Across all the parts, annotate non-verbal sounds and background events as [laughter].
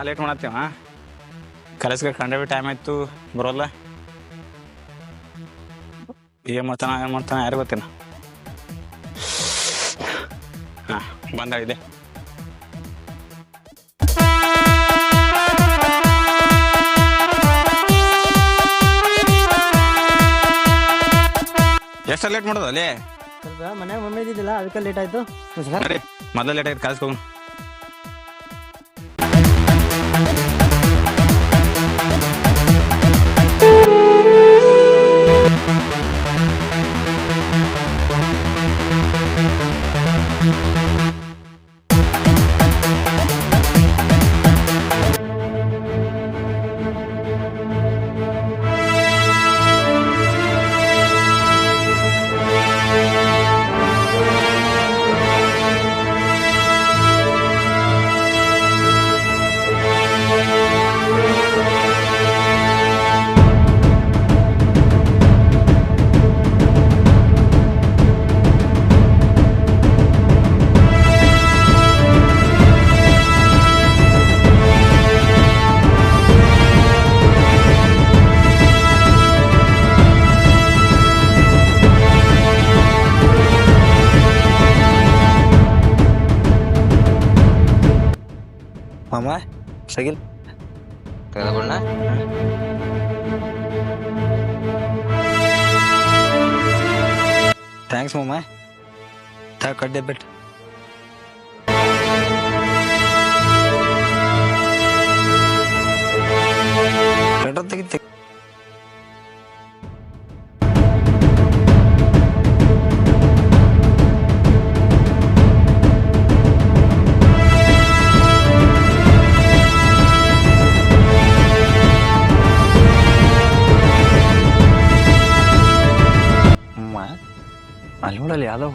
ಭಾಳ ಲೇಟ್ ಮಾಡತ್ತೇವ ಕಲಸ್ಗೆ ಬಿ ಟೈಮ್ ಆಯ್ತು ಬರೋಲ್ಲ. ಏನು ಮಾಡ್ತಾನ ಏನು ಮಾಡ್ತಾನ ಯಾರು ಗೊತ್ತೇನ? ಹಾಂ ಬಂದ ಇದೆ. ಎಷ್ಟು ಲೇಟ್ ಮಾಡೋದು ಅಲ್ಲಿ? ಮನ್ಯಾಗ ಮಮ್ಮಿ ಇದ್ದಿದ್ದಿಲ್ಲ ಅದಕ್ಕೆ ಲೇಟ್ ಆಯ್ತು. ಮೊದಲು ಲೇಟ್ ಆಯ್ತು मामा शकील कहना बोलना? थैंक्स मामा। था कर दे बेट बेटा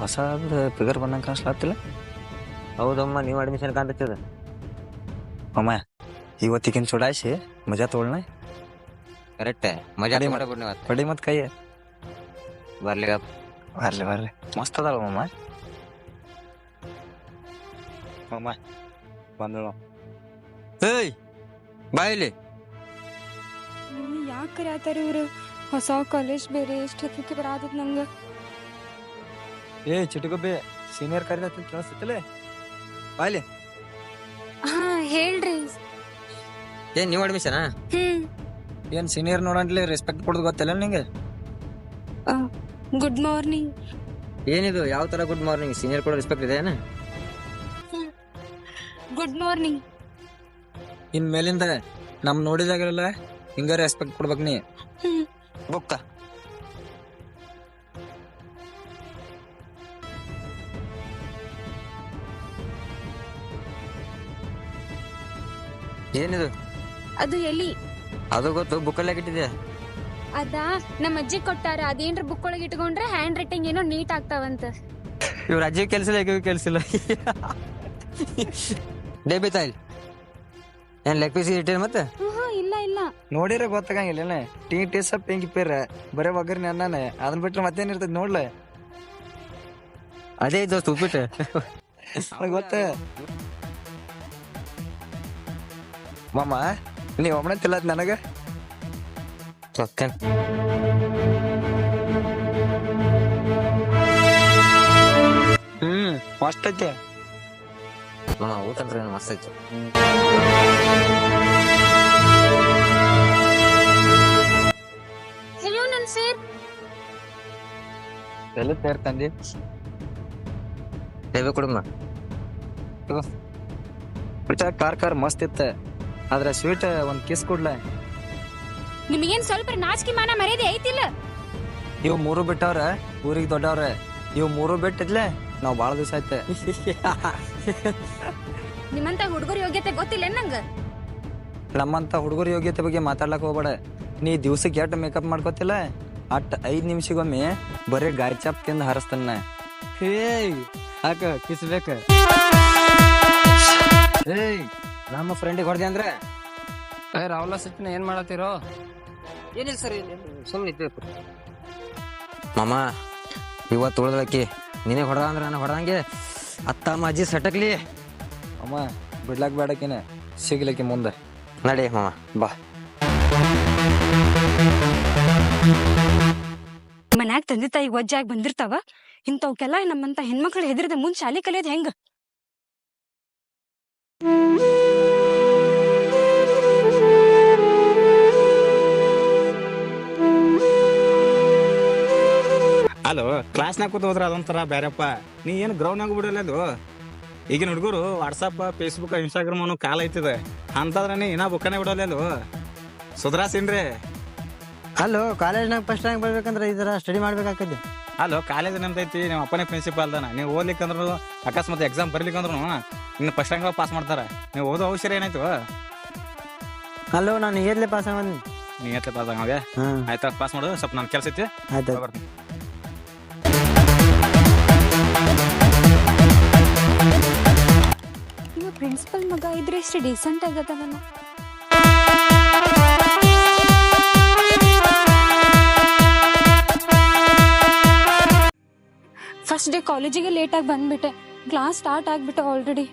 ಹೊಸ ಫಿಗರ್ ಬಂದಂಗೆ ಕಾಣಿಸ್ಲಾತಿಲ್ಲ ಹೌದಮ್ಮ ನೀವು ಅಡ್ಮಿಷನ್ ಕಾಣ್ತದ ಅಮ್ಮ ಇವತ್ತಿಗಿನ ಚುಡಾಯಿಸಿ ಮಜಾ ತೊಗೊಳ್ನ. ಕರೆಕ್ಟ್ ಮಜಾ ಕಡಿ ಮತ್ತು. ಕೈ ಬರ್ಲಿ ಬರ್ಲಿ ಬರ್ಲಿ. ಮಸ್ತ್ ಅದಾವ ಮಮ್ಮ ಮಮ್ಮ ಬಂದಳು ಏಯ್ ಬಾಯಿಲಿ ಯಾಕೆ ಕರ್ಯಾತಾರ ಇವ್ರು? ಹೊಸ ಕಾಲೇಜ್ ಬೇರೆ ಎಷ್ಟು ಹತ್ತಿಕ್ಕೆ ಬರಾದತ್ ನಂಗೆ. ಏ ಚಿಟಗುಬ್ಬಿ ಸೀನಿಯರ್ ಕರಿದ ಕೇಳಿಸ್ತೈತಿಲ್ಲ ಬಾಯ್ಲಿ. ಹಾ ಹೇಳ್ರಿ. ಏನ್ ನೀವು ಅಡ್ಮಿಷನ್ ಹ್ಮ್. ಏನ್ ಸೀನಿಯರ್ ನೋಡಂತಲಿ ರೆಸ್ಪೆಕ್ಟ್ ಕೊಡೋದು ಗೊತ್ತಿಲ್ಲ ನಿಂಗೆ? ಗುಡ್ ಮಾರ್ನಿಂಗ್ ಏನಿದು ಯಾವ ತರ ಗುಡ್ ಮಾರ್ನಿಂಗ್ ಸೀನಿಯರ್ ಕೂಡ ರೆಸ್ಪೆಕ್ಟ್ ಇದೆ ಏನ? ಗುಡ್ ಮಾರ್ನಿಂಗ್ ಇನ್ ಮೇಲಿಂದ ನಮ್ ನೋಡಿದಾಗಲ್ಲ ಹಿಂಗ ರೆಸ್ಪೆಕ್ಟ್ ಕೊಡ್ಬೇಕು ನೀ. ಹ್ಮ್. ಬುಕ್ಕ. ಏನಿದು? ಅದು ಎಲ್ಲಿ? ಅದು ಗೊತ್ತು ಬುಕ್ಕಲ್ಲಿ ಇಟ್ಟಿದೆ ಅದ? ನಮ್ಮ ಅಜ್ಜಿ ಕೊಟ್ಟಾರ ಅದೇನ್ರ ಬುಕ್ ಒಳಗೆ ಇಟ್ಕೊಂಡ್ರೆ ಹ್ಯಾಂಡ್ ರೈಟಿಂಗ್ ಏನೋ ನೀಟ್ ಆಗ್ತಾವಂತ. ಇವ್ರ ಅಜ್ಜಿ ಕೆಲ್ಸಿಲ್ಲ ಈಗ ಕೆಲ್ಸಿಲ್ಲ. ಡೇಬಿ ತಾಯಿಲ್ ಏನ್ ಲೆಗ್ ಪೀಸ್ ಇಟ್ಟಿನ ಮತ್ತೆ? ಹ್ಮ್ ಇಲ್ಲ ಇಲ್ಲ. ನೋಡಿರ ಗೊತ್ತಾಗಂಗಿಲ್ಲ ಟೀ ಟೀ ಸಪ್ ಹೆಂಗ್ ಪೇರ ಬರೇ ಒಗ್ಗರ್ನಿ ಅನ್ನಾನೆ. ಅದನ್ನ ಬಿಟ್ರೆ ಮತ್ತೇನ್ ಇರ್ತದೆ ನೋಡ್ಲೆ. ಅದೇ ದೋಸ್ತ್ ಉಪ್ಪಿಟ್ಟು. ಗೊತ್ತ. ಮಾಮ ನೀ ಒಮ್ಮನೆ ತಿಲ್ಲದ್ ನನಗ? ಸೊಕ್ಕನ್ ಹ್ಮ್ ಮಸ್ತ್ ಐತೆ. ಊಟ ಅಂದ್ರೆ ಮಸ್ತ್ ಐತಿ? ಅಯ್ಯೋ ನನ್ ಸೇರ್ ಎಲ್ಲ ತೇರ್ ತಂದಿ ಕಾರ್ ಕಾರ್ ಮಸ್ತ್ ಇತ್ತ. ಆದ್ರೆ ಸ್ವೀಟ್ ಒಂದ್ ಕಿಸ್ ಕೊಡ್ಲ. ನಿಮಗೇನ್ ಸ್ವಲ್ಪ ನಾಚಿಕೆ ಮಾನ ಮರ್ಯಾದೆ ಐತಿಲ್ಲ? ಇವ್ ಮೂರು ಬಿಟ್ಟವ್ರ ಊರಿಗೆ ದೊಡ್ಡವ್ರ. ಇವ್ ಮೂರು ಬಿಟ್ಟಿದ್ಲೆ ನಾವ್ ಬಾಳ ದಿವಸ ಆಯ್ತ. [laughs] ನಿಮ್ಮಂತ ಹುಡುಗರ ಯೋಗ್ಯತೆ ಗೊತ್ತಿಲ್ಲ ನಂಗ? ನಮ್ಮಂತ ಹುಡುಗರ ಯೋಗ್ಯತೆ ಬಗ್ಗೆ ಮಾತಾಡ್ಲಕ್ ಹೋಗ್ಬೇಡ. ನೀ ದಿವ್ಸಕ್ಕೆ ಎಷ್ಟು ಮೇಕಪ್ ಮಾಡ್ಕೋತಿಲ್ಲ ಅಟ್ ಐದ್ ನಿಮಿಷಗೊಮ್ಮೆ ಬರೀ ಗಾರಿ ಚಾಪ್ ತಿಂದು ಹಾರಿಸ್ತಾನ. ಹೇಯ್ ಹಾಕ ಕಿಸ್ ಬೇಕ ಏಯ್ ನಮ್ಮ ಫ್ರೆಂಡಿಗೆ ಹೊಡೆದೆ ಅಂದ್ರೆ? ರಾಹುಲ ಸಚಿನ ಏನ್ ಮಾಡತ್ತೀರೋ? ಏನಿಲ್ಲ ಸರ್ ಸುಮ್ಮನೆ ಇದ್ದೆ. ಮಾಮ ಇವತ್ತು ಉಳ್ದಾಕಿ ನೀನೇ ಹೊಡೆದ ಅಂದ್ರೆ ನಾನು ಹೊಡೆದಂಗೆ? ಅತ್ತ ಅಮ್ಮ ಅಜ್ಜಿ ಸಟಕ್ಲಿ. ಅಮ್ಮ ಬಿಡ್ಲಾಕ್ ಬೇಡಕಿನ ಸಿಗ್ಲಿಕ್ಕೆ ಮುಂದೆ. ನಡಿ ಮಾಮ ಬಾ. ಮನ್ಯಾಗ ತಂದೆ ತಾಯಿ ವಜ್ಜಾಗಿ ಬಂದಿರ್ತಾವ? ಇಂಥವಕ್ಕೆಲ್ಲ ನಮ್ಮಂತ ಹೆಣ್ಮಕ್ಳು ಹೆದರ್ದ ಮುಂದ್ ಶಾಲೆ ಕಲಿಯೋದ್ ಹೆಂಗ? ಅಲ್ಲೋ ಕ್ಲಾಸ್ನಾಗ ಕೂತ್ ಹೋದ್ರ ಅದೊಂಥರ ಬೇರೆಪ್ಪ ನೀ ಏನು ಗ್ರೌಂಡ್ನಾಗ ಬಿಡಲ್ಲ ಅದು? ಈಗಿನ ಹುಡುಗರು ವಾಟ್ಸಪ್ ಫೇಸ್ಬುಕ್ ಇನ್ಸ್ಟಾಗ್ರಾಮ್ ಅನ್ನೋ ಕಾಲ ಐತಿದೆ. ಅಂತಂದ್ರೆ ನೀ ಇನ್ನ ಬುಕ್ಕನೇ ಬಿಡಲ್ಲ ಅದು? ಸುಧಾರಿಸಿನ್ರಿ ಅಲ್ಲೋ ಕಾಲೇಜ್ನಾಗ ಫಸ್ಟ್ ರ್ಯಾಂಕ್ ಬರ್ಬೇಕಂದ್ರೆ ಇದರ ಸ್ಟಡಿ ಮಾಡ್ಬೇಕಾಗ್ತದೆ. ಅಲೋ ಕಾಲೇಜ್ ನಮ್ದೈತಿ ನಿಮ್ಮ ಅಪ್ಪನೇ ಪ್ರಿನ್ಸಿಪಾಲ್ ಅದಾನ. ನೀವು ಓದ್ಲಿಕ್ಕಂದ್ರು ಅಕಸ್ಮಾತ್ ಎಕ್ಸಾಮ್ ಬರ್ಲಿಕ್ಕಂದ್ರು ಇನ್ನು ಫಸ್ಟ್ ರ್ಯಾಂಕ್ ಪಾಸ್ ಮಾಡ್ತಾರೆ. ನೀವು ಓದೋ ಅವಶ್ಯ ಏನಾಯ್ತು? ಅಲ್ಲೋ ನಾನು ಏದ್ಲೆ ಪಾಸ್ ಆಗಿ ನೀ ಎತ್ತ ಪಾಸ್ ಆಗ ಆಯ್ತಾ ಪಾಸ್ ಮಾಡೋದು ಸ್ವಲ್ಪ ನನ್ನ ಕೆಲಸ ಐತಿ. ಆಯ್ತು ಬರ್ತೀನಿ. ಪ್ರಿನ್ಸಿಪಲ್ ಮಗ ಇದ್ರೆ ಎಷ್ಟು ಡೀಸೆಂಟ್ ಆಗದವನ ಫಸ್ಟ್ ಡೇ ಕಾಲೇಜಿಗೆ ಲೇಟಾಗಿ ಬಂದ್ಬಿಟ್ಟೆ. ಕ್ಲಾಸ್ ಸ್ಟಾರ್ಟ್ ಆಗ್ಬಿಟ್ಟೆ ಆಲ್ರೆಡಿ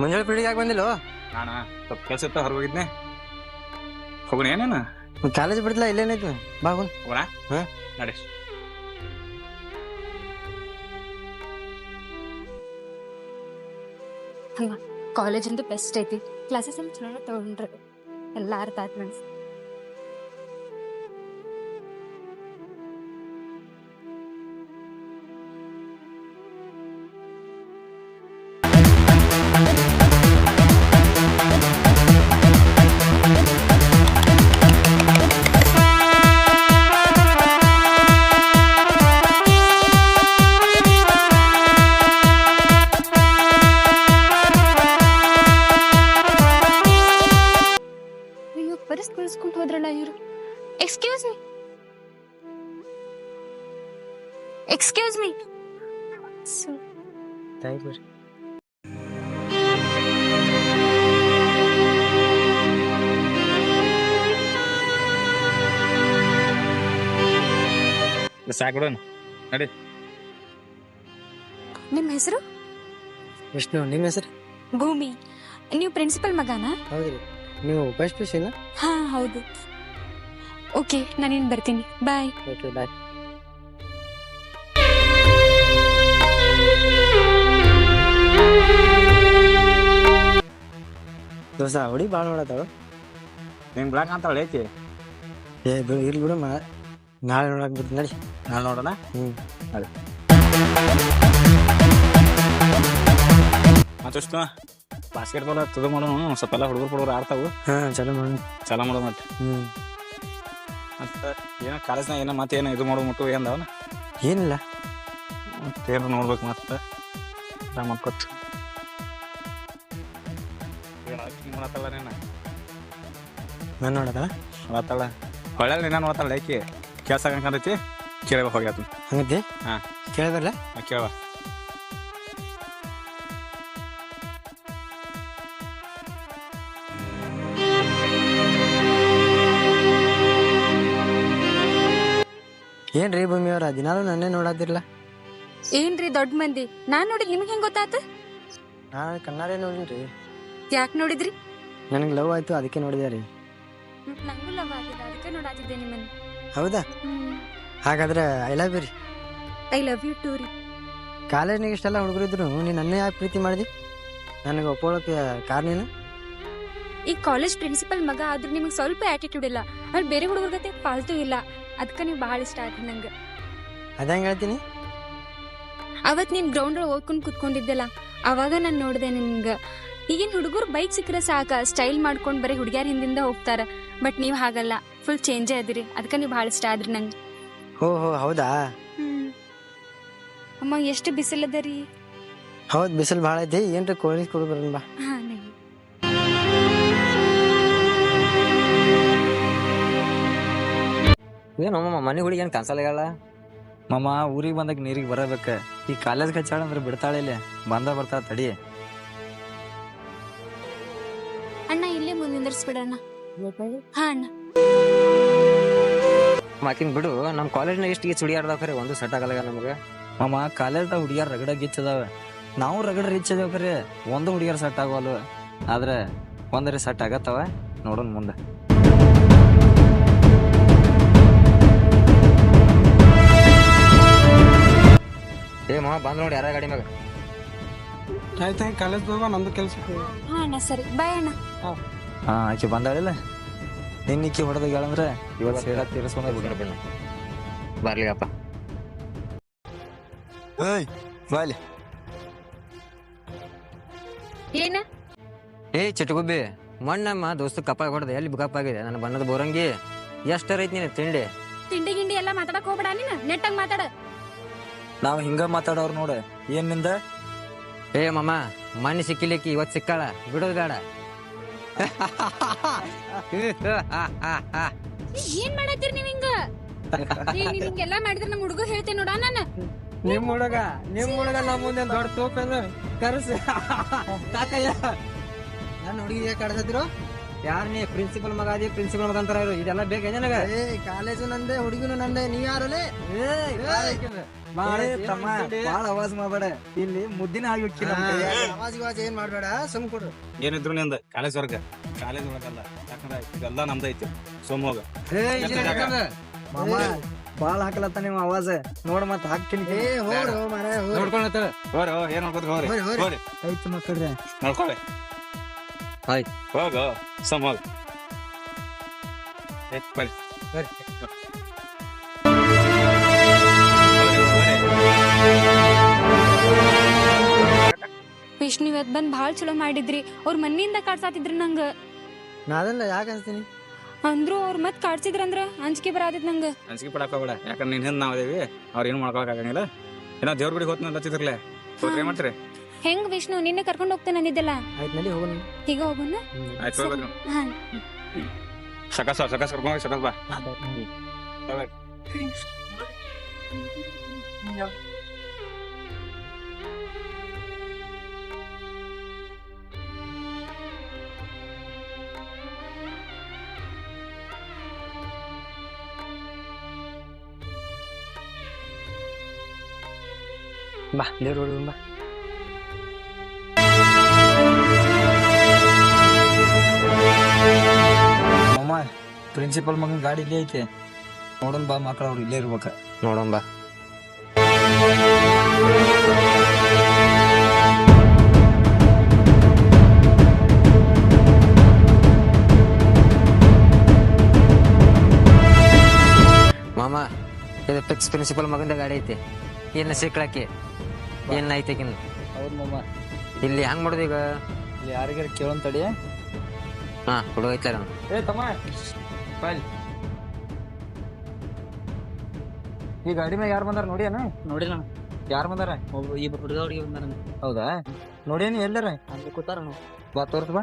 ಮುಂಜಾನೆ ಪೀಳಿಗೆ ಯಾಕೆ ಬಂದಿಲ್ಲ? ನಾನು? ಸ್ವಲ್ಪ ಕೆಲಸ ಇತ್ತು ಹೊರಗೆ ಹೋಗಿದ್ನೆ. ಹೋಗೋಣ ಏನೇನು? ಕಾಲೇಜ್ ಬಿಡ್ತಿಲ್ಲ ಇಲ್ಲೇನೈತಿ ಬಾಗುನ್ ಹೋಗೋಣ. ಹಾ. ನಡಿ ಕಾಲೇಜ್ ಅಂತೂ ಬೆಸ್ಟ್ ಐತಿ. ಕ್ಲಾಸಸ್ ಎಲ್ಲ ಚಲೋ ತಗೊಂಡ್ರೆ ಎಲ್ಲ ಅರ್ಥ ಆಯ್ತು ಮನ್ಸ್ ಸಾಕು ಬಿಡೋಣ ನಿಮ್ಮ ಹೆಸರು? ವಿಷ್ಣು ನಿಮ್ಮ ಹೆಸರು? ಭೂಮಿ. ನೀವು ಪ್ರಿನ್ಸಿಪಲ್ ಮಗನಾ? ಹೌದ್ರಿ ನೀವು ಫಸ್ಟ್ ಪಿ ಹಾ ಹೌದು. ಓಕೆ ನಾನೇನು ಬರ್ತೀನಿ. ಬಾಯ್. Okay bye. ದೋಸ್ತ ಹುಡಿ ಭಾಳ ನೋಡತ್ತಾವ ನಿಂಗೆ ಬ್ಲಾಕ್ ಅಂತಾಳೆ ಐತಿ? ಏ ಬಿಡು ಇರ್ಲಿ ಬಿಡು ಮಾ ನಾಳೆ ನೋಡಕ್ ಬಿಡ್ತೀನಿ ನಡಿ. ನಾನು ನೋಡೋಣ? ಹ್ಮ್. ಮತ್ತಷ್ಟು ಬಾಸ್ಕೆಟ್ಬಾಲ್ ತದು ಮಾಡೋಣ ಸ್ವಲ್ಪ ಎಲ್ಲ ಹುಡುಗರು ಹುಡುಗರು ಆಡ್ತಾವು. ಹಾಂ ಚಲೋ ಮಾಡಿ. ಚಲೋ ಮಾಡೋ ಮತ್ತೆ. ಹ್ಮ್. ಮತ್ತೆ ಏನೋ ಕಾಲೇಜ್ನಾಗ ಏನೋ ಮತ್ತೆ ಏನೋ ಇದು ಮಾಡೋ ಮುಟ್ಟು ಏನದವನ ಏನಿಲ್ಲ. ಮತ್ತೇನು ನೋಡ್ಬೇಕು ಮತ್ತೆ. ಆರಾಮ್ ಅನ್ಕೋತ ಮಾಡತ್ತಲ್ಲ ನೀನು ನಾನು ನೋಡದ? ಮಾಡತ್ತಲ್ಲ ಹೊಳ್ಳೆ ನೀನ ನೋಡ್ತಾಳ ಏಕಿ? ಕೆಲ್ಸ ಕಂಕಂದೈತಿ ಕೇಳಬೇಕು ಹೋಗ್ಯಾತ ಹಂಗದ್ದೆ ಹಾ. ಕೇಳಿದ್ರಲ್ಲ ಕೇಳವ ಏನ್ರಿ ಭೂಮಿ ಅವ್ರ? ದಿನಾಲು ನನ್ನೇ ನೋಡಾದಿರ್ಲ ಏನ್ರಿ ದೊಡ್ಡ ಮಂದಿ? ನಾನ್ ನೋಡಿ ನಿಮ್ಗೆ ಹೆಂಗ್ ಗೊತ್ತಾತ? ನಾನು ಕಣ್ಣಾರೆ ನೋಡಿನ್ರಿ. ಯಾಕೆ ನೋಡಿದ್ರಿ? ನನಗೆ ಲವ್ ಆಯ್ತು ಅದಕ್ಕೆ ನೋಡಿದೆ ರೀ. ನಂಗೂ ಲವ್ ಆಗಿದೆ ಅದಕ್ಕೆ ನೋಡಾತಿದ್ದೆ ನಿಮ್ಮನ್ನ. ಹೌದಾ? ಹಾಗಾದ್ರೆ ಐ ಲವ್ ಯು ರೀ. ಐ ಲವ್ ಯು ಟೂ ರೀ. ಕಾಲೇಜ್ನಾಗ ಇಷ್ಟೆಲ್ಲ ಹುಡುಗರಿದ್ರು ನೀನು ನನ್ನೇ ಯಾಕೆ ಪ್ರೀತಿ ಮಾಡಿದಿ? ನನಗೆ ಒಪ್ಕೊಳ್ಳೋಕೆ ಕಾರಣ ಈ ಕಾಲೇಜ್ ಪ್ರಿನ್ಸಿಪಲ್ ಮಗ ಆದ್ರೂ ನಿಮಗೆ ಸ್ವಲ್ಪ ಆಟಿಟ್ಯೂಡ್ ಇಲ್ಲ. ಅಲ್ಲಿ ಬೇರೆ ಹುಡುಗರ ಗತೆ ಪಾಲ್ತು ಇಲ್ಲ. ಅದಕ್ಕೆ ನೀವು ಭಾಳ ಇಷ್ಟ ಆಯ್ತು ನಂಗೆ. ಅದಂಗೆ ಹೇಳ್ತೀನಿ? ಅವತ್ತು ನೀನು ಗ್ರೌಂಡ್ ಒಳಗೆ ಓದ್ಕೊಂಡು ಕುತ್ಕೊಂಡಿದ್ದೆಲ್ಲ ಅವಾಗ ನಾನು ನೋಡಿದೆ ನಿಮ್ಗೆ ಈಗಿನ ಹುಡುಗರು ಬೈಕ್ ಸಿಕ್ಕರೆ ಸಾಕ ಸ್ಟೈಲ್ ಮಾಡ್ಕೊಂಡು ಬರೀ ಹುಡುಗಿಯರ ಹಿಂದಿಂದ ಹೋಗ್ತಾರೆ. ಬಟ್ ನೀವು ಹಾಗಲ್ಲ ಫುಲ್ ಚೇಂಜೇ ಅದಿರಿ ಅದಕ್ಕೆ ನೀವು ಭಾಳ ಇಷ್ಟ ಆದ್ರಿ ನಂಗೆ. ಹೋ ಹೋ ಹೌದಾ? ಅಮ್ಮ ಎಷ್ಟು ಬಿಸಿಲದ ರೀ? ಹೌದು ಬಿಸಿಲು ಭಾಳ ಐತಿ. ಏನ್ರಿ ಕೋಳಿ ಕೊಡು ಬರೋಣ ಬಾ ಹಾ ಏನಮ್ಮ ಮನೆ ಹುಡುಗಿ ಏನು ಕನ್ಸಲ್ ಆಗಲ್ಲ ಮಮ್ಮ ಊರಿಗೆ ಬಂದಾಗ ನೀರಿಗೆ ಬರಬೇಕ. ಈ ಕಾಲೇಜ್ ಕಚ್ಚಾಳ ಅಂದ್ರೆ ಬಿಡ್ತಾಳೆ ಇಲ್ಲಿ. ಬಂದ ಬರ್ತಾ ತಡಿ. ಅಣ್ಣ ಇಲ್ಲೇ ಮುಂದೆ ನಿಂದಿರ್ಸ್ಬಿಡಣ್ಣ. ಹಾ ಅಣ್ಣ. ಮಾಕಿನ್ ಬಿಡು ನಮ್ಮ ಕಾಲೇಜ್ನಾಗ ಎಷ್ಟು ಈ ಸುಡಿ ಆಡ್ದಾವ ಖರೆ ಒಂದು ಸೆಟ್ ಆಗಲ್ಲ ನಮಗೆ. ಮಾಮ ಕಾಲೇಜ್ದಾಗ ಹುಡುಗಿಯರ್ ರಗಡ ಗಿಚ್ ಅದಾವ. ನಾವು ರಗಡ ರಿಚ್ ಅದೇವ್ ಖರೆ ಒಂದು ಹುಡುಗಿಯರ್ ಸೆಟ್ ಆಗೋಲ್ವ ಆದ್ರೆ ಒಂದರೆ ಸೆಟ್ ಆಗತ್ತವ ನೋಡೋಣ ಮುಂದೆ. ಏ ಮಾ ಬಂದ್ ನೋಡಿ ಯಾರ ಗಾಡಿ ಮ್ಯಾಗ. ಆಯ್ತು ಕಾಲೇಜ್ ಹೋಗ ನಂದು ಕೆಲಸ ಹಾ ಅಣ್ಣ ಸರಿ ಬಾಯ್ ಅಣ್ಣ. ಹಾ ಆಕಿ ಬಂದಾಳಿಲ್ಲ? ನಿನ್ನಿಕ್ಕಿ ಹೊಡೆದ ಹೇಳಂದ್ರೆ ಇವತ್ತು ಸೇಡ ತೀರಿಸ್ಕೊಂಡ ಬಿಡ ಬರ್ಲಿ ಅಪ್ಪ ಏಯ್ ಬಾಲಿ ಏನ? ಏ ಚಿಟಗುಬ್ಬಿ ಮಣ್ಣಮ್ಮ ದೋಸ್ತ ಕಪ್ಪ ಹೊಡೆದ ಎಲ್ಲಿ ಬುಕಪ್ಪ ಆಗಿದೆ? ನನ್ನ ಬಣ್ಣದ ಬೋರಂಗಿ. ಎಷ್ಟರ ಐತಿ ನೀನು ತಿಂಡಿ? ತಿಂಡಿ ಗಿಂಡಿ ಎಲ್ಲ ಮಾತಾಡಕ್ ಹೋಗ್ಬೇಡ ನೀನು. ನೆಟ್ಟಂಗ್ ಮಾತಾಡ. ನಾವು ಹಿಂಗ ಮಾತಾಡೋರು ನೋಡ. ಏನ್ನಿಂದ? ಏ ಮಮ್ಮ ಮಣ್ಣು ಸಿಕ್ಕಿಲಿಕ್ಕಿ ಇವತ್ತು ಸಿಕ್ಕಾಳ. ಬಿಡೋದು ಬೇಡ. ಏನ್ ಮಾಡತ್ತೀರಿ ನೀವ್ ಹಿಂಗ? ನಿಮ್ಗೆಲ್ಲ ಮಾಡಿದ್ರ ನಮ್ಮ ಹುಡುಗ ಹೇಳ್ತೇನೆ ನೋಡ ನಾನು. ನಿಮ್ ಹುಡುಗ ನಿಮ್ ಹುಡುಗ ನಮ್ಮ ಮುಂದೆ ದೊಡ್ಡ ತೋಪ ಕರ್ಸಿ. ಕಾಕಯ್ಯ ನನ್ನ ಹುಡುಗಿ ಕಾಡ್ಸತಿರೋ ಯಾರ ನೀ ಪ್ರಿನ್ಸಿಪಲ್ ಮಗ ಅದಿ ಪ್ರಿನ್ಸಿಪಲ್ ಮಗ ಅಂತಾರ ಇದೆಲ್ಲ ಬೇಕೇ ನನಗೆ? ಏ ಕಾಲೇಜು ನಂದೆ ಹುಡುಗಿನು ನಂದೆ. ನೀ ಯಾರಲೆ ಬಾಳ ಅವಾಜ್ ಮಾಡಬೇಡ. ಇಲ್ಲಿ ಮುದ್ದಿನ ಆಗಿ ಇವಾಜ್ ಏನ್ ಮಾಡ್ಬೇಡ? ಸುಮ್ ಕೊಡ್ರು ಏನಿದ್ರು ನಿಂದ? ಕಾಲೇಜ್ ವರ್ಗ? ಕಾಲೇಜ್ ಒಳಗಲ್ಲ ಯಾಕಂದ್ರೆ ಇದೆಲ್ಲ ನಮ್ದೈತಿ ಸೋಮ್ ಹೋಗ. ಮಾಮ ಬಾಳ ಹಾಕಲತ್ತ ನಿಮ್ ಅವಾಜ್. ನೋಡ್ ಮತ್ ಹಾಕ್ತೀನಿ ಏ ಮಾರ ಹೋರಿ ಏನ್ ನೋಡ್ಕೋತ ಹೋರಿ ಹೋರಿ, ಹೋರಿ. ಹೋರಿ ಆಯ್ತು ಮಕ್ಕಳ್ರೆ. ನೋಡ್ಕೊಳ್ಳಿ. ಆಯ್ತ್. ಹೋಗು ಸೋಮ್ ಹೋಗ ಏ, ಬರ್ರಿ. ಹೋರಿ, ವಿಷ್ಣು ಇವತ್ ಬಂದ್ ಭಾಳ ಚಲೋ ಮಾಡಿದ್ರಿ. ಅವ್ರ ಮನೆಯಿಂದ ಕಾಡ್ಸಾತಿದ್ರಿ ನಂಗ. ನಾ ಯಾಕ ಯಾಕೆ ಅನ್ಸ್ತೀನಿ? ಅಂದ್ರು ಅವ್ರ ಮತ್ ಕಾಡ್ಸಿದ್ರಂದ್ರ ಅಂಜಿಕೆ ಬರಾದಿತ್ ನಂಗ. ಅಂಜಿಕೆ ಪಡಾಕ ಹೋಗ್ಬೇಡ. ಯಾಕಂದ್ರೆ ನಿನ್ ಹಿಂದ್ ನಾವ್ ಅದೇವಿ ಅವ್ರ ಏನು ಮಾಡ್ಕೊಳಕ್ ಆಗಂಗಿಲ್ಲ. ಏನೋ ದೇವ್ರ ಗುಡಿಗೆ ಹೋತ್ನ ಹಚ್ಚಿದ್ರಲ್ಲೇ ಹೋದ್ರೆ ಏನ್ ಮಾಡ್ತೀರಿ? ಹೆಂಗ್ ವಿಷ್ಣು ನಿನ್ನೆ ಕರ್ಕೊಂಡ್ ಹೋಗ್ತೇನೆ ಅಂದಿದ್ದಲ್ಲ? ಆಯ್ತು ನಡಿ ಹೋಗೋಣ. ಈಗ ಹೋಗೋಣ? ಆಯ್ತು ಹೋಗ್ಬೇಕು ಹಾ. ಸಕಾಸ ಸಕಾಸ್ ಕರ್ಕೊಂಡ್ ಹೋಗಿ ಸಕಾಸ್ ಬಾ. ಬಾ ದೇವ್ರ ಹೊಡಿ ಬಾ. ಪ್ರಿನ್ಸಿಪಲ್ ಮಗನ ಗಾಡಿ ಇಲ್ಲೇ ಐತೆ. ನೋಡೋಣ ಬಾ ಮಕ್ಕಳು ಅವ್ರು ಇಲ್ಲೇ ಇರ್ಬೇಕು. ನೋಡೋಣ ಬಾ. ಮಾಮ ಇದು ಪ್ರಿನ್ಸಿಪಲ್ ಮಗಂದ ಗಾಡಿ ಐತೆ. ಏನ ಸಿಕ್ಕಳಕ್ಕೆ ಏನ್ ಐತೆ ಹೌದು ಮಾಮ. ಇಲ್ಲಿ ಹೆಂಗ್ ಮಾಡೋದು ಈಗ? ಇಲ್ಲಿ ಯಾರಿಗಾರ ಕೇಳೋನ್ ತಡಿ. ಹಾ ಹುಡುಗ ಐತಾರ ಏ ತಮ್ಮ. ಬಾಯ್ ಈ ಗಾಡಿ ಮ್ಯಾಗ ಯಾರು ಬಂದಾರ ನೋಡಿ ಅಣ್ಣ. ನೋಡಿಲ್ಲ ಯಾರು ಬಂದಾರ? ಒಬ್ಬ ಇಬ್ಬರು ಹುಡುಗ ಹುಡುಗಿ ಬಂದಾರ ಹೌದಾ? ನೋಡೇನಿ ಎಲ್ಲರ. ಅಲ್ಲಿ ಕೂತಾರ ಬಾ ತೋರ್ಸ್ ಬಾ.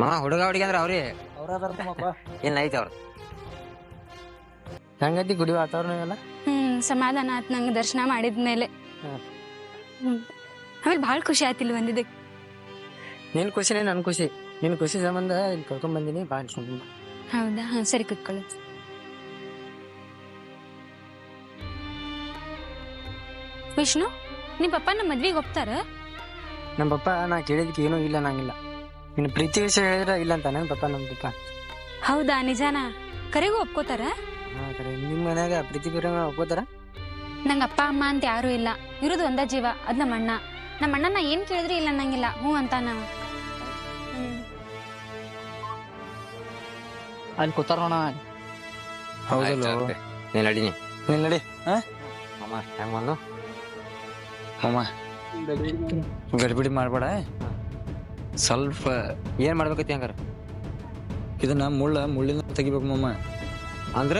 ಮಾ ಹುಡುಗ ಹುಡುಗಿ ಅಂದ್ರೆ ಅವ್ರಿ. ಅವ್ರ ಅದಾರ ತಮ್ಮಪ್ಪ ಏನ್ ಐತಿ ಅವ್ರ? ಹೆಂಗೈತಿ ಗುಡಿ ವಾತಾವರಣ ಎಲ್ಲ? ಹ್ಮ್ ಸಮಾಧಾನ ಆತ್ ನಂಗೆ ದರ್ಶನ ಮಾಡಿದ್ಮೇಲೆ ಹ್ಮ್. ಹ್ಮ್. ಆಮೇಲೆ ಭಾಳ ಖುಷಿ ಆಯ್ತಿಲ್ಲ ಬಂದಿದ್ದಕ್ಕೆ ನಿನ್ ಖುಷಿನೇ ನನ್ ಖುಷಿ. ನಿನ್ ಖುಷಿ ಸಂಬಂಧ ಇಲ್ಲಿ ಕರ್ಕೊಂಡ್ ಬಂದಿನಿ ಬಹಳ ಅನ್ಸ್ಕೊಂಡ್ ಹೌದಾ? ಹಾ ಸರಿ ಕುತ್ಕೊಳ್ಳಿ. ವಿಷ್ಣು ನಿಮ್ಮ ಪಪ್ಪ ನಮ್ಮ ಮದ್ವಿಗೆ ಒಪ್ತಾರ ನಮ್ಮ ಪಪ್ಪ ನಾ ಕೇಳಿದ್ಕೆ ಏನೂ ಇಲ್ಲ ನಂಗಿಲ್ಲ. ಇನ್ನು ಪ್ರೀತಿ ವಿಷಯ ಹೇಳಿದ್ರೆ ಇಲ್ಲ ಅಂತ ನನ್ನ ಪಪ್ಪ ನಮ್ಮ ಪಪ್ಪ. ಹೌದಾ ನಿಜಾನ? ಕರೆಗೂ ಒಪ್ಕೋತಾರ? ಹಾ ಕರೆ. ನಿಮ್ಮ ಮನ್ಯಾಗ ಪ್ರೀತಿ ಪ್ರೇಮ ಒಪ್ಕೋತಾರ? ನಂಗ ಅಪ್ಪ ಅಮ್ಮ ಅಂತ ಯಾರು ಇಲ್ಲ. ಇರೋದು ಒಂದ ಜೀವ ಅದ್ ನಮ್ಮ ಅಣ್ಣ ನಮ್ಮ ಅಣ್ಣನ ಏನ್ ಕೇಳಿದ್ರೆ ಇಲ್ಲ ನಂಗಿಲ್ಲ. ಹ್ಞೂ ಅಂತ ಅಲ್ಲಿ ಕೂತಾರ ನೋಡ ಹೌದಲ್ಲ ನೀನ್ ನೀನ್. ನಡಿ. ಮಾಮ ಹೆಂಗ್ ಬಂದು ಮಾಮ ಗಡಿಬಿಡಿ ಮಾಡ್ಬೇಡ. ಸ್ವಲ್ಪ ಏನ್ ಮಾಡ್ಬೇಕೈತಿ ಹಂಗಾರ? ಇದನ್ನ ಮುಳ್ಳ ಮುಳ್ಳಿನ ತೆಗಿಬೇಕು ಮಮ್ಮ ಅಂದ್ರ?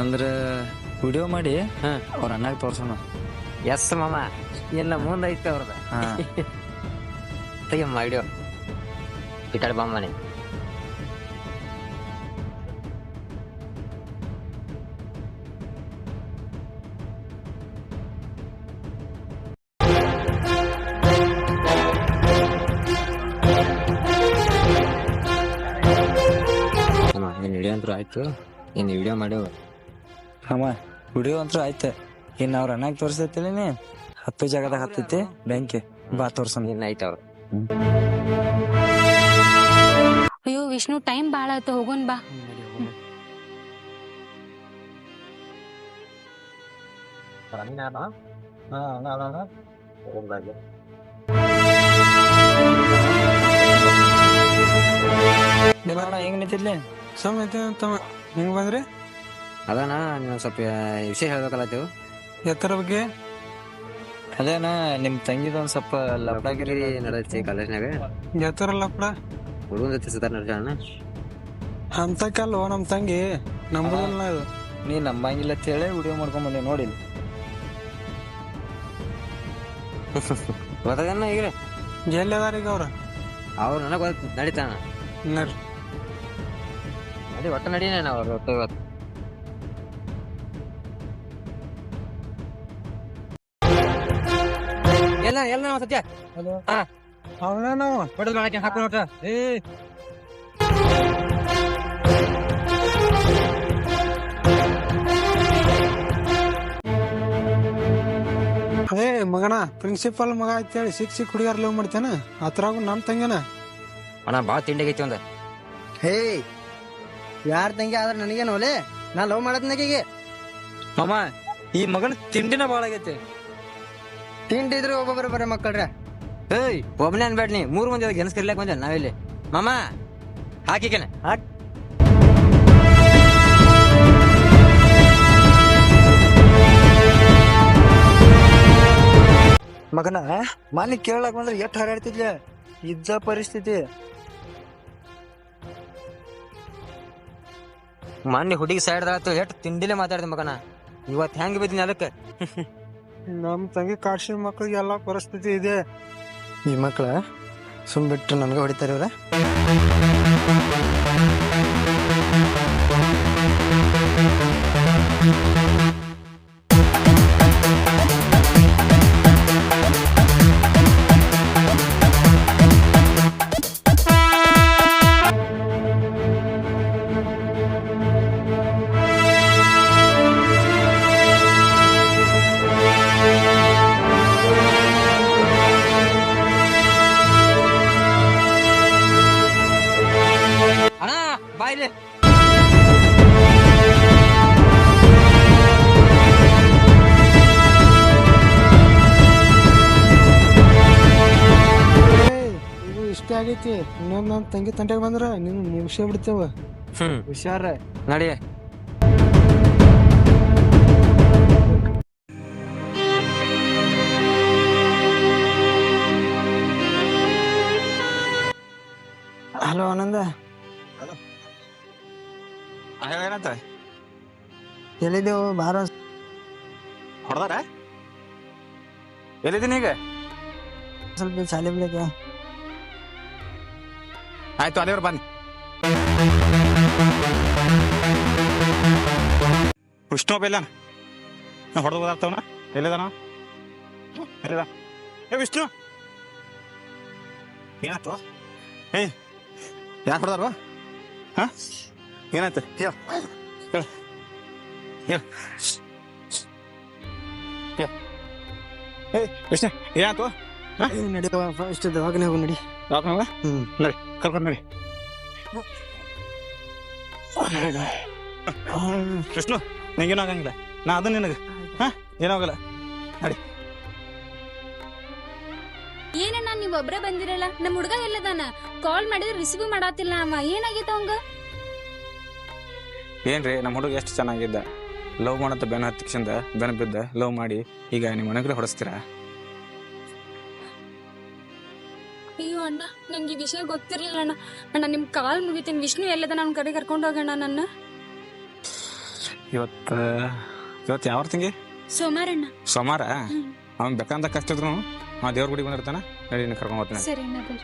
ಅಂದ್ರ ವಿಡಿಯೋ ಮಾಡಿ ಅವ್ರ ಅಣ್ಣಾಗ ತೋರ್ಸೋಣ. ಎಸ್ ಮಾಮ ಎಲ್ಲ ಮುಂದೈತೆ ಐತೆ ಅವ್ರದ ತೆಗಿಯಮ್ಮ ವಿಡಿಯೋ. ಈ ಕಡೆ ಬಮ್ಮನೆ ಅಮ್ಮ ಏನ್ ವಿಡಿಯೋ ಅಂತೂ ಆಯ್ತು. ಏನ್ ವಿಡಿಯೋ ಮಾಡ್ಯಾವ ಅಮ್ಮ ವಿಡಿಯೋ ಅಂತೂ ಆಯ್ತು. ಇನ್ನು ಅವ್ರ ಅಣ್ಣಾಗ ತೋರಿಸ್ತೈತಿಲೇನಿ ಹತ್ತು ಜಾಗದಾಗ ಹತ್ತೈತಿ ಬೆಂಕಿ. ಬಾ ತೋರ್ಸಮ್ ನೈಟ್ ಅವ್ರು. ಅಯ್ಯೋ ವಿಷ್ಣು ಟೈಮ್ ಭಾಳ ಆಯ್ತು. ಹೋಗೋನ್ ಬಾ. ಹೆಂಗ್ ನಿಂತಿದ್ಲೆ? ಸಮಯತೆ ತಮ್ಮ ಹೆಂಗ್ ಬಂದ್ರಿ? ಅದಾನ ನೀವು ಸ್ವಲ್ಪ ವಿಷಯ ಹೇಳ್ಬೇಕಲ್ಲತ್ತೇವು ಎತ್ತರ ಬಗ್ಗೆ? ಅದೇನ ನಿಮ್ಮ ತಂಗಿದ ಒಂದ್ ಸ್ವಲ್ಪ ಲಪಡಾಗಿರಿ ನಡೆದೈತಿ ಕಾಲೇಜ್ನಾಗ ಎತ್ತರ ಹುಡುಗನ ಜೊತೆ ಸುತ್ತಾರ ನಡ್ಸೋಣ ಅಂತ ನಮ್ಮ ನಮ್ ತಂಗಿ. ನಂಬುದಲ್ಲ ಇದು ನೀ ನಂಬಂಗಿಲ್ಲ ಅಂತ ಹೇಳಿ ವಿಡಿಯೋ ಮಾಡ್ಕೊಂಡ್ ಬಂದೆ ನೋಡಿಲ್ಲ ಗೊತ್ತಾಗನ್ನ ಈಗ ಎಲ್ಲಿ ಅದಾರ ಈಗ ಅವ್ರ? ಅವ್ರು ನನಗೆ ಗೊತ್ತ ನಡೀತಾನ. ನಡ್ರಿ. ನಡಿ ಒಟ್ಟ ನಡೀನ ನಾವು ಅವ್ರ ಒಟ್ಟು ಇವತ್ತು. ಎಲ್ಲ ಎಲ್ಲ ನಾವು ಸತ್ಯ ಅವನ ನಾವು? ಹೊಡೆದ್ ಮಾಡಕ್ಕೆ ಹಾಕು ನೋಟ ಏ. ಅದೇ ಮಗನ ಪ್ರಿನ್ಸಿಪಲ್ ಮಗ ಅಂತೇಳಿ ಸಿಕ್ ಸಿಕ್ ಹುಡುಗಾರ ಲವ್ ಮಾಡ್ತೇನ. ಅದ್ರಾಗು ನಮ್ ತಂಗಿನ. ಅಣ್ಣ ಭಾಳ ತಿಂಡಿಗೈತಿ ಒಂದ. ಹೇ ಯಾರ ತಂಗಿ ಆದ್ರೆ ನನಗೇನು ಒಲೆ? ನಾ ಲವ್ ಮಾಡದ್ನಾಗೀಗ ಅಮ್ಮ ಈ ಮಗನ ತಿಂಡಿನ ಬಾಳ ತಿಂಡಿ ಇದ್ರೆ ಒಬ್ಬೊಬ್ಬರು ಬರ ಮಕ್ಕಳ್ರೆ. ಏಯ್ ಒಬ್ಬನೇ ಅನ್ಬೇಡ ನೀ ಮೂರು ಮಂದಿ ಗೆನ್ಸ್ ಕರಿಲಾಕ ಬಂದ ನಾವಿಲ್ಲಿ. ಮಾಮ ಹಾಕಿಕೇನೆ ಹಾಕ್. ಮಗನ ಮಾಲಿ ಕೇಳಕ್ ಬಂದ್ರೆ ಎಷ್ಟು ಹರಾಡ್ತಿದ್ಲೆ ಇದ್ದ ಪರಿಸ್ಥಿತಿ. ಮೊನ್ನೆ ಹುಡುಗಿ ಸೈಡ್ ಆತು ಎಷ್ಟು ತಿಂಡಿಲೆ ಮಾತಾಡ್ದೆ ಮಗನ? ಇವತ್ತು ಹೆಂಗ್ ಬಿದ್ದೀನಿ ಅದಕ್ಕೆ? ನಮ್ ತಂಗಿ ಕಾಶಿ ಮಕ್ಳಿಗೆ ಎಲ್ಲಾ ಪರಿಸ್ಥಿತಿ ಇದೆ. ಈ ಮಕ್ಳ ಸುಮ್ ಬಿಟ್ಟು ನನ್ಗೆ ಹೊಡಿತಾರೆ ಇವ್ರ. ಇನ್ನೊಂದ್ ನಮ್ ತಂಗಿ ತಂಟೆಗೆ ಬಂದ್ರ ನಿನ್ ಮುಗಿಸೇ ಬಿಡ್ತೇವ. ಹ್ಮ್. ಹುಷಾರ. ನಡಿ. ಹಲೋ ಆನಂದ. ಏನಂತ? ಎಲ್ಲಿದ್ದೇವು ಬಾರ. ಹೊಡೆದಾರ? ಎಲ್ಲಿದ್ದೀನಿ ಈಗ? ಸ್ವಲ್ಪ ಶಾಲೆ ಬಿಡಕ್ಕೆ ಆಯ್ತು ಅಲ್ಲಿವ್ರು ಬನ್ನಿ. ಕೃಷ್ಣ ಒಬ್ಬ ಇಲ್ಲಾನ ನಾ ಹೊಡೆದು ಓದಾಡ್ತವನ ಎಲ್ಲಿದಾನ? ಎಲ್ಲಿದ ಏ ವಿಷ್ಣು. ಏನಾಯ್ತು? ಹೇ ಯಾಕೆ ಹೊಡೆದಾರ? ಹಾ? ಏನಾಯ್ತು? ಹೇಳ. ಹೇಳ. ಹೇಳ. ಏಯ್ ವಿಷ್ಣು ಏನಾಯ್ತು? ನಡಿಯವ ಫಸ್ಟ್ ದವಾಖಾನೆ ಹೋಗಿ ನಡಿ. ಹ್ಮ್. ನಡಿ ಕರ್ಕೊಂಡು ನಡಿ. ಕೃಷ್ಣ ನಿಂಗೇನು ಆಗಂಗಿಲ್ಲ. ನಾ ಅದು ನಿನಗೆ. ಹಾ ಏನಾಗಲ್ಲ ಏನಣ್ಣ ನೀವ್ ಒಬ್ರೇ ಬಂದಿರಲ್ಲ? ನಮ್ ಹುಡುಗ ಎಲ್ಲದಾನ? ಕಾಲ್ ಮಾಡಿದ್ರೆ ರಿಸೀವ್ ಮಾಡಾತಿಲ್ಲ ಅಮ್ಮ ಏನಾಗೈತ ಅವಂಗ? ಏನ್ರಿ ನಮ್ಮ ಹುಡುಗ ಎಷ್ಟು ಚೆನ್ನಾಗಿದ್ದ. ಲವ್ ಮಾಡತ್ತ ಬೆನ್ನ ಹತ್ತಿಕ್ಷಿಂದ ಬೆನ್ನ ಬಿದ್ದ ಲವ್ ಮಾಡಿ ಈಗ ನಿಮ್ಮ ಮನೆಗ್ರೆ ಹೊಡೆಸ್ತೀರಾ ಅಣ್ಣ ನಂಗೆ ಈ ವಿಷಯ ಗೊತ್ತಿರಲಿಲ್ಲ ಅಣ್ಣ. ಅಣ್ಣ ನಿಮ್ ಕಾಲ್ ಮುಗಿತೀನಿ. ವಿಷ್ಣು ಎಲ್ಲದ ನಾನು ಕಡೆ ಕರ್ಕೊಂಡು ಹೋಗೋಣ ನನ್ನ. ಇವತ್ತು ಇವತ್ತು ಯಾವ ತಿಂಗಿ ಸೋಮಾರಣ್ಣ ಸೋಮವಾರ ಹ್ಮ್. ಅವ್ನು ಬೇಕಂತ ಕಷ್ಟ ಇದ್ರು ಆ ದೇವ್ರ ಗುಡಿ ಬಂದಿರ್ತಾನ. ನಡಿ ಹೋಗ್ತಾನೆ ಕರ್ಕೊಂಡು ಹೋಗ್ತಾನೆ. ಸರಿ ಅಣ್ಣ ಬರ್ರಿ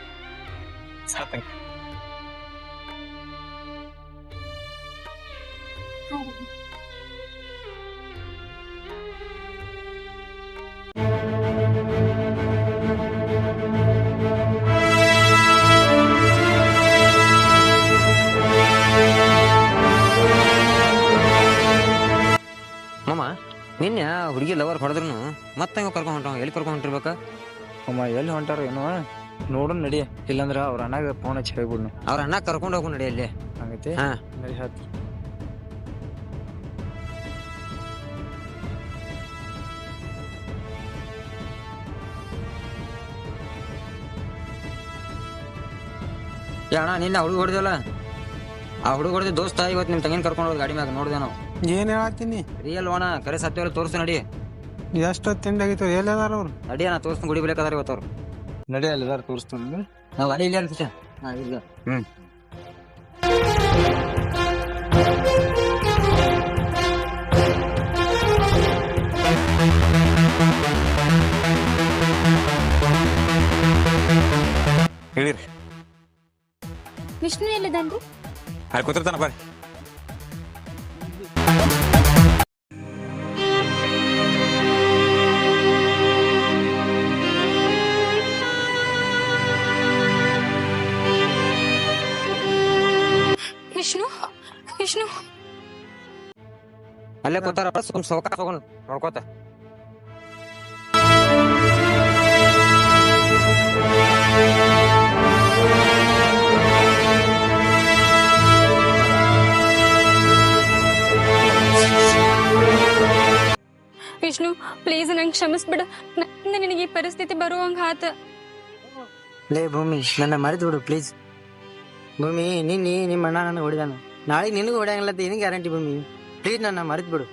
ಅಮ್ಮ ಎಲ್ಲಿ ಹೊಂಟಾರ ಏನೋ ನೋಡು ನಡಿ ಇಲ್ಲಂದ್ರ ಅವ್ರ ಅಣ್ಣಗ ಫೋನ್ ಹಚ್ಚಿ ಹೇಳ್ಬಿಡ್ನು. ಅವ್ರ ಅಣ್ಣ ಕರ್ಕೊಂಡು ಹೋಗು ನಡಿ ಅಲ್ಲಿ. ಹಂಗೈತಿ? ಹಾ. ನಡಿ ಹತ್ತು. ಏ ಅಣ್ಣ ನಿನ್ನೆ ಹುಡುಗ ಹೊಡೆದಲ್ಲ ಆ ಹುಡುಗ ಹೊಡೆದ ದೋಸ್ತ ಇವತ್ತು ನಿಮ್ಮ ತಂಗಿನ ಕರ್ಕೊಂಡು ಹೋದ್ ಗಾಡಿ ಮ್ಯಾಗ ನೋಡ್ದೆ ನಾವು. ಏನ್ ಹೇಳತ್ತೀನಿ ರಿಯಲ್ ಅಣ್ಣ ಕರೆ ಸತ್ಯವ್ರ ತೋರ್ಸು ನಡಿ. ಎಷ್ಟೋ ತಿಂಡಿ ಆಗಿತ್ತು ಎಲ್ಲದಾರ ಅವ್ರು? ನಡಿ ತೋರ್ಸ್ತು ಗುಡಿ ಇವತ್ತು ಅವ್ರು ನಡಿ ಅಲ್ಲಿದಾರ ತೋರಿಸ್ತಾನ ನಾವು ಅಲ್ಲಿ ಇಲ್ಲ ಅನ್ಸುತ್ತೆ. ಹಾ ಇಲ್ಲ ಹ್ಮ್. ಹೇಳಿರಿ. ವಿಷ್ಣು ಎಲ್ಲಿದನ್ರಿ ಅಲ್ಲಿ ಕೂತಿರ್ತಾನ ಬರ್ರಿ ಅಲ್ಲೇ ಕೂತಾರ ಸ್ವಲ್ಪ ಸೌಕಾಸ ಹೋಗೋಣ ನೋಡ್ಕೋತ. ವಿಷ್ಣು ಪ್ಲೀಸ್ ನಂಗೆ ಕ್ಷಮಿಸ್ಬಿಡ. ನಿನಗೆ ಈ ಪರಿಸ್ಥಿತಿ ಬರುವಂಗ ಆತ. ಲೇ ಭೂಮಿ ನನ್ನ ಮರೆತು ಬಿಡು ಪ್ಲೀಸ್ ಭೂಮಿ ನಿನ್ನೆ ನಿಮ್ಮ ಅಣ್ಣ ನನಗೆ ಹೊಡಿದಾನ. ನಾಳೆ ನಿನಗೂ ಹೊಡೆಯಂಗಿಲ್ಲ ಏನು ಗ್ಯಾರಂಟಿ ಭೂಮಿ? ಪ್ಲೀಸ್ ನನ್ನ ಮರೆತು ಬಿಡು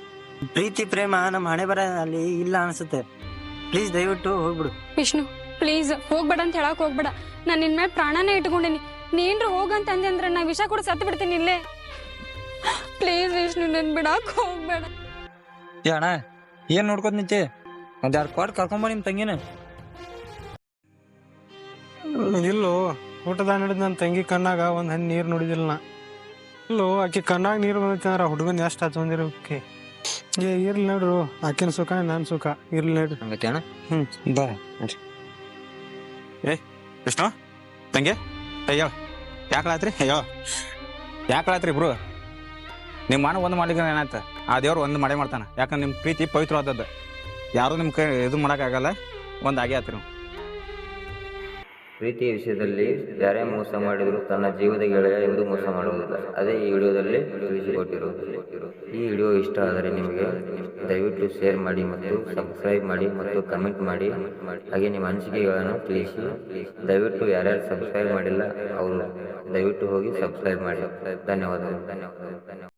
ಪ್ರೀತಿ ಪ್ರೇಮ ನಮ್ಮ ಹಣೆ ಬರ ಅಲ್ಲಿ ಇಲ್ಲ ಅನ್ಸುತ್ತೆ. ಪ್ಲೀಸ್ ದಯವಿಟ್ಟು ಹೋಗ್ಬಿಡು. ವಿಷ್ಣು ಪ್ಲೀಸ್ ಹೋಗ್ಬೇಡ ಅಂತ ಹೇಳಕ್ ಹೋಗ್ಬೇಡ. ನಾನು ನಿನ್ ಮೇಲೆ ಪ್ರಾಣನೇ ಇಟ್ಕೊಂಡಿನಿ. ನೀನ್ರು ಹೋಗಂತ ಅಂದೆ ಅಂದ್ರೆ ನಾ ವಿಷ ಕೂಡ ಸತ್ತು ಬಿಡ್ತೀನಿ ಇಲ್ಲೇ. ಪ್ಲೀಸ್ ವಿಷ್ಣು ನನ್ ಬಿಡಕ್ ಹೋಗ್ಬೇಡ. ಏ ಅಣ್ಣ ಏನ್ ನೋಡ್ಕೊತ ನಿಂತಿ? ಒಂದ್ ಯಾರು ಕ್ವಾಟ್ ಕರ್ಕೊಂಬ ನಿಮ್ ತಂಗಿನ. ಇಲ್ಲೋ ಊಟದ ನಡೆದ ನನ್ನ ತಂಗಿ ಕಣ್ಣಾಗ ಒಂದ್ ಹನಿ ನೀರ್ ನೋಡಿದಿಲ್ಲ ನಾ. ಇಲ್ಲೋ ಆಕೆ ಕಣ್ಣಾಗ ನೀರು ಬಂದ್ರೆ ಅಂದ್ರ ಹುಡುಗನ್ ಎಷ್ಟ್ ಬಂದಿರೋಕೆ ಏ ಇರ್ಲಿ ನೋಡ್ರು ಆಕಿನ ಸುಖ ನನ್ ಸುಖ. ಇರ್ಲಿ ನೋಡ್ರಿ. ಹಂಗತಿ ಅಣ್ಣ? ಹ್ಮ್. ಬಾ ಕೃಷ್ಣ ತಂಗಿ ಅಯ್ಯೋ ಯಾಕಳಾತ್ರಿ ಅಯ್ಯೋ ಯಾಕಳಾತ್ರಿ ಇಬ್ರು ನಿಮ್ಮ ಮನ ಒಂದು ಮಾಡ್ಲಿಕ್ಕೆ ಏನಾಯ್ತು? ಆ ದೇವ್ರು ಒಂದು ಮಾಡೇ ಮಾಡ್ತಾನ. ಯಾಕಂದ್ರೆ ನಿಮ್ಮ ಪ್ರೀತಿ ಪವಿತ್ರವಾದದ್ದು. ಯಾರು ನಿಮ್ಮ ಕೈ ಇದು ಮಾಡೋಕ್ಕಾಗಲ್ಲ ಒಂದು ಆಗೇ ಆತ್ರಿ. ನೀವು ಪ್ರೀತಿಯ ವಿಷಯದಲ್ಲಿ ಯಾರೇ ಮೋಸ ಮಾಡಿದರೂ ತನ್ನ ಜೀವದ ಗೆಳೆಯ ಎಂದು ಮೋಸ ಮಾಡುವುದಿಲ್ಲ. ಅದೇ ಈ ವಿಡಿಯೋದಲ್ಲಿ ತಿಳಿಸಿಕೊಟ್ಟಿರುವುದು. ಈ ವಿಡಿಯೋ ಇಷ್ಟ ಆದರೆ ನಿಮಗೆ ದಯವಿಟ್ಟು ಶೇರ್ ಮಾಡಿ ಮತ್ತು ಸಬ್ಸ್ಕ್ರೈಬ್ ಮಾಡಿ ಮತ್ತು ಕಮೆಂಟ್ ಮಾಡಿ. ಹಾಗೆ ನಿಮ್ಮ ಅನಿಸಿಕೆಗಳನ್ನು ತಿಳಿಸಿ. ದಯವಿಟ್ಟು ಯಾರ್ಯಾರು ಸಬ್ಸ್ಕ್ರೈಬ್ ಮಾಡಿಲ್ಲ, ಅವರು ದಯವಿಟ್ಟು ಹೋಗಿ ಸಬ್ಸ್ಕ್ರೈಬ್ ಮಾಡಿ. ಧನ್ಯವಾದಗಳು. ಧನ್ಯವಾದಗಳು ಧನ್ಯವಾದ